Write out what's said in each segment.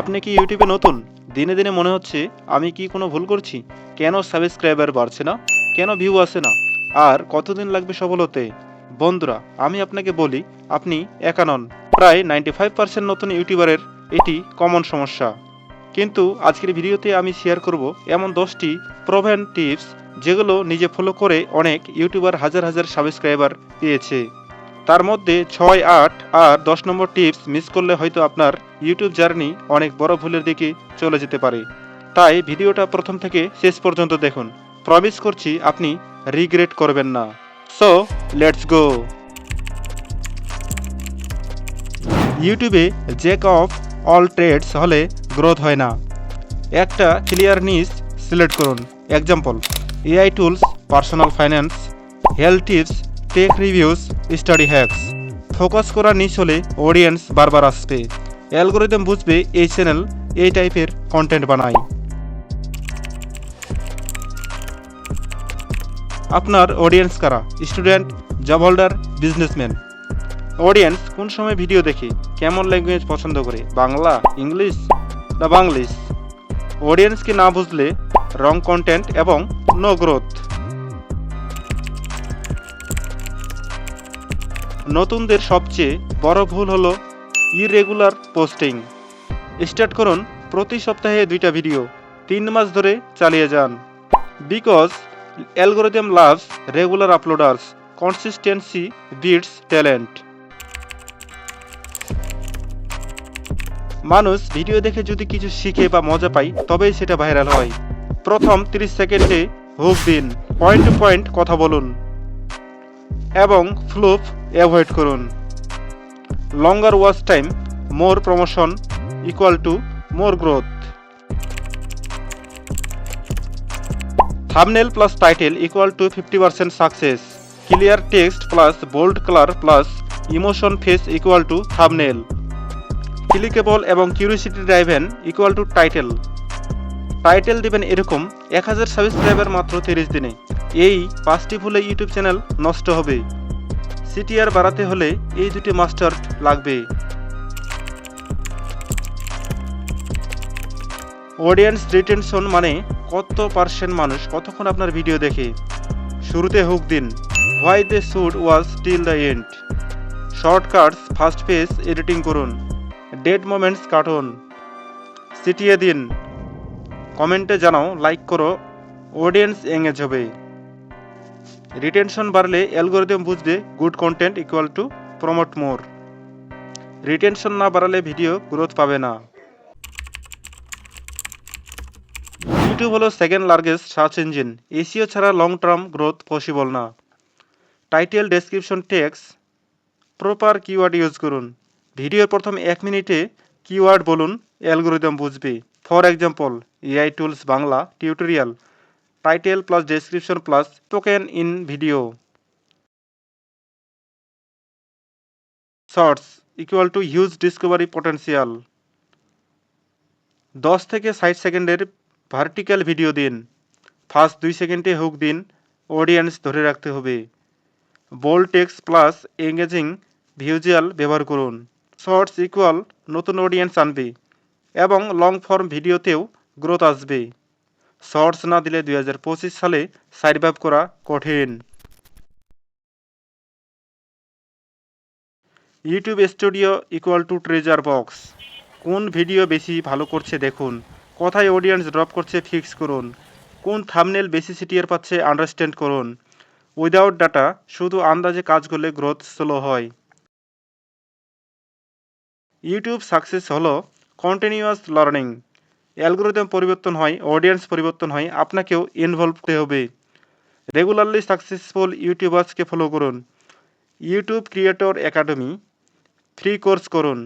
আপনি কি ইউটিউবে নতুন? দিনে দিনে মনে হচ্ছে আমি কি কোনো ভুল করছি? কেন সাবস্ক্রাইবার বাড়ছে না? কেন ভিউ আসে না? আর কতদিন লাগবে সফল হতে বন্ধুরা, আমি আপনাকে বলি, আপনি একা নন। প্রায় নাইনটি ফাইভ পার্সেন্ট নতুন ইউটিউবারের এটি কমন সমস্যা। কিন্তু আজকের ভিডিওতে আমি শেয়ার করব এমন দশটি প্রভেন টিপস যেগুলো নিজে ফলো করে অনেক ইউটিউবার হাজার হাজার সাবস্ক্রাইবার পেয়েছে। তার মধ্যে ছয়, আট আর দশ নম্বর টিপস মিস করলে হয়তো আপনার ইউটিউব জার্নি অনেক বড় ভুলের দিকে চলে যেতে পারে। তাই ভিডিওটা প্রথম থেকে শেষ পর্যন্ত দেখুন। প্রমিস করছি আপনি রিগ্রেট করবেন না। সো লেটস গো ইউটিউবে জেক অফ অল ট্রেডস হলে গ্রোথ হয় না। একটা ক্লিয়ার নিস সিলেক্ট করুন। Example AI tools personal finance health tips tech reviews study hacks focus করা নিচ হলে অডিয়েন্স বারবার আসবে। অ্যালগোরিদম বুঝবে এই চ্যানেল এই টাইপের কন্টেন্ট বানায়। আপনার অডিয়েন্স কারা? Student job holder businessman audience কোন সময় ভিডিও দেখে? কেমন ল্যাঙ্গুয়েজ পছন্দ করে? বাংলা, ইংলিশ না বাংলিশ? অডিয়েন্সকে না বুঝলে রং কন্টেন্ট এবং নো গ্রোথ নতুনদের সবচেয়ে বড় ভুল হলো ইরেগুলার পোস্টিং স্টার্ট করুন প্রতি সপ্তাহে দুইটা ভিডিও তিন মাস ধরে চালিয়ে যান। Because algorithm loves regular uploaders consistency beats talent মানুষ ভিডিও দেখে যদি কিছু শিখে বা মজা পায়, তবেই সেটা ভাইরাল হয়। প্রথম 30 সেকেন্ডে হুক দিন পয়েন্ট টু পয়েন্ট কথা বলুন। এবং ফ্লুপ অ্যাভয়েড করুন। Longer watch time more promotion equal to more growth thumbnail plus title equal to fifty percent success clear text plus bold colour plus emotion face equal to thumbnail clickable এবং curiosity driven equal to title title দিবেন এরকম এক হাজার subscriber মাত্র তিরিশ দিনে। এই পাঁচটি ভুলে ইউটিউব চ্যানেল নষ্ট হবে। সিটিআর বাড়াতে হলে এই দুটি মাস্টার লাগবে। অডিয়েন্স রিটেনশন মানে কত পার্সেন্ট মানুষ কতক্ষণ আপনার ভিডিও দেখে? শুরুতে হুক দিন। Why they should watch till the end shortcuts fast pace editing করুন। ডেড মোমেন্টস কাটুন। সিটিয়ে দিন। কমেন্টে জানাও লাইক করো। অডিয়েন্স এঙ্গেজ হবে। রিটেনশন বাড়লে অ্যালগোরিদম বুঝবে good content equal to promote more retention না বাড়ালে ভিডিও গ্রোথ পাবে না। ইউটিউব হলো second largest search engine SEO ছাড়া লং টার্ম গ্রোথ পসিবল না। Title description text proper keyword use করুন। ভিডিওর প্রথম এক মিনিটে কিওয়ার্ড বলুন অ্যালগোরিদম বুঝবে। For example AI tools Bangla tutorial. Title plus description plus token in video shorts equal to huge discovery potential দশ থেকে ষাট সেকেন্ডের ভার্টিক্যাল ভিডিও দিন। ফার্স্ট দুই সেকেন্ডে হুক দিন। অডিয়েন্স ধরে রাখতে হবে। Bold text plus engaging visual ব্যবহার করুন। শর্টস ইকুয়াল নতুন অডিয়েন্স আনবে এবং লং ফর্ম ভিডিওতেও গ্রোথ আসবে। শর্টস না দিলে দু হাজার পঁচিশ সালে সার্ভাইভ করা কঠিন। YouTube studio equal to treasure box কোন ভিডিও বেশি ভালো করছে দেখুন। কোথায় অডিয়েন্স ড্রপ করছে ফিক্স করুন। কোন থামনেল বেশি সিটিয়ার পাচ্ছে আন্ডারস্ট্যান্ড করুন। উইদাউট ডাটা শুধু আন্দাজে কাজ করলে গ্রোথ স্লো হয়। ইউটিউব সাকসেস হলো কন্টিনিউয়াস লার্নিং অ্যালগোরিদম পরিবর্তন হয় অডিয়েন্স পরিবর্তন হয়, আপনাকেও ইনভলভ হতে হবে। রেগুলারলি সাকসেসফুল ইউটিউবার্সকে ফলো করুন। YouTube creator academy free course করুন।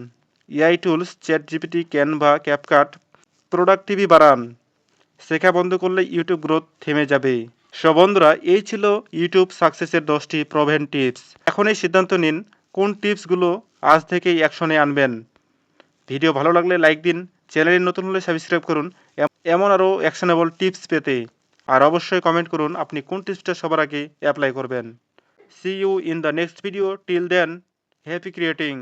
AI tools chat GPT Canva CapCut productivity বাড়ান। শেখা বন্ধ করলে ইউটিউব গ্রোথ থেমে যাবে। সো বন্ধুরা, এই ছিল ইউটিউব সাকসেসের দশটি প্রভেন টিপস এখন এই সিদ্ধান্ত নিন কোন টিপসগুলো আজ থেকেই অ্যাকশনে আনবেন। ভিডিও ভালো লাগলে লাইক দিন চ্যানেলে নতুন হলে সাবস্ক্রাইব করুন। এমন আরও অ্যাকশনেবল টিপস পেতে। আর অবশ্যই কমেন্ট করুন আপনি কোন টিপসটা সবার আগে অ্যাপ্লাই করবেন। See you in the next video till then happy creating